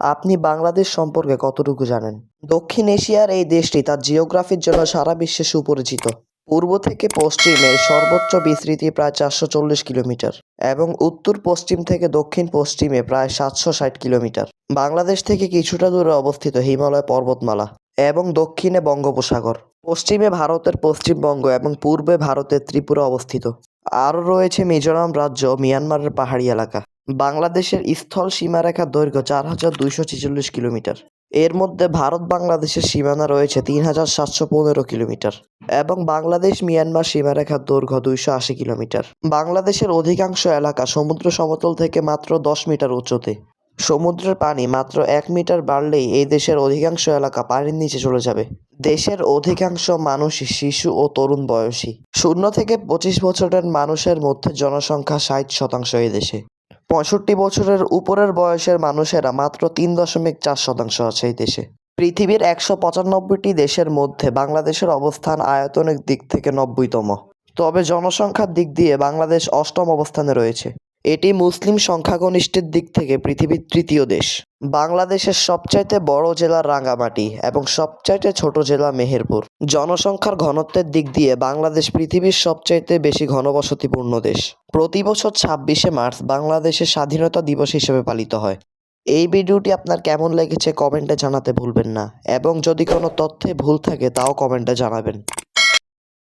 আপনি বাংলাদেশ সম্পর্কে কতটুকু জানেন? দক্ষিণ এশিয়ার এই দেশটি তার জিওগ্রাফির জন্য সারা বিশ্বে সুপরিচিত। পূর্ব থেকে পশ্চিমে সর্বোচ্চ বিস্তৃতি প্রায় চারশো চল্লিশ কিলোমিটার এবং উত্তর পশ্চিম থেকে দক্ষিণ পশ্চিমে প্রায় সাতশো ষাট কিলোমিটার। বাংলাদেশ থেকে কিছুটা দূরে অবস্থিত হিমালয় পর্বতমালা এবং দক্ষিণে বঙ্গোপসাগর। পশ্চিমে ভারতের পশ্চিমবঙ্গ এবং পূর্বে ভারতের ত্রিপুরা অবস্থিত। আরও রয়েছে মিজোরাম রাজ্য মিয়ানমারের পাহাড়ি এলাকা। বাংলাদেশের স্থল সীমারেখার দৈর্ঘ্য চার হাজার দুইশো ছেচল্লিশ কিলোমিটার। এর মধ্যে ভারত বাংলাদেশের সীমানা রয়েছে তিন হাজার সাতশো পনেরো কিলোমিটার এবং বাংলাদেশ মিয়ানমার সীমারেখার দৈর্ঘ্য দুইশো আশি কিলোমিটার। বাংলাদেশের অধিকাংশ এলাকা সমুদ্র সমতল থেকে মাত্র দশ মিটার উচ্চতে। সমুদ্রের পানি মাত্র এক মিটার বাড়লেই এই দেশের অধিকাংশ এলাকা পানির নিচে চলে যাবে। দেশের অধিকাংশ মানুষই শিশু ও তরুণ বয়সী। শূন্য থেকে পঁচিশ বছরের মানুষের মধ্যে জনসংখ্যা ষাট শতাংশ এই দেশে। পঁয়ষট্টি বছরের উপরের বয়সের মানুষেরা মাত্র তিন দশমিক চার শতাংশ আছে এই দেশে। পৃথিবীর একশো পঁচানব্বইটি দেশের মধ্যে বাংলাদেশের অবস্থান আয়তনের দিক থেকে নব্বইতম। তবে জনসংখ্যার দিক দিয়ে বাংলাদেশ অষ্টম অবস্থানে রয়েছে। এটি মুসলিম সংখ্যাগরিষ্ঠের দিক থেকে পৃথিবীর তৃতীয় দেশ। বাংলাদেশের সবচাইতে বড় জেলা রাঙ্গামাটি এবং সবচাইতে ছোট জেলা মেহেরপুর। জনসংখ্যার ঘনত্বের দিক দিয়ে বাংলাদেশ পৃথিবীর সবচাইতে বেশি ঘনবসতিপূর্ণ দেশ। প্রতি বছর ছাব্বিশে মার্চ বাংলাদেশের স্বাধীনতা দিবস হিসেবে পালিত হয়। এই ভিডিওটি আপনার কেমন লেগেছে কমেন্টে জানাতে ভুলবেন না। এবং যদি কোনো তথ্যে ভুল থাকে, তাও কমেন্টে জানাবেন।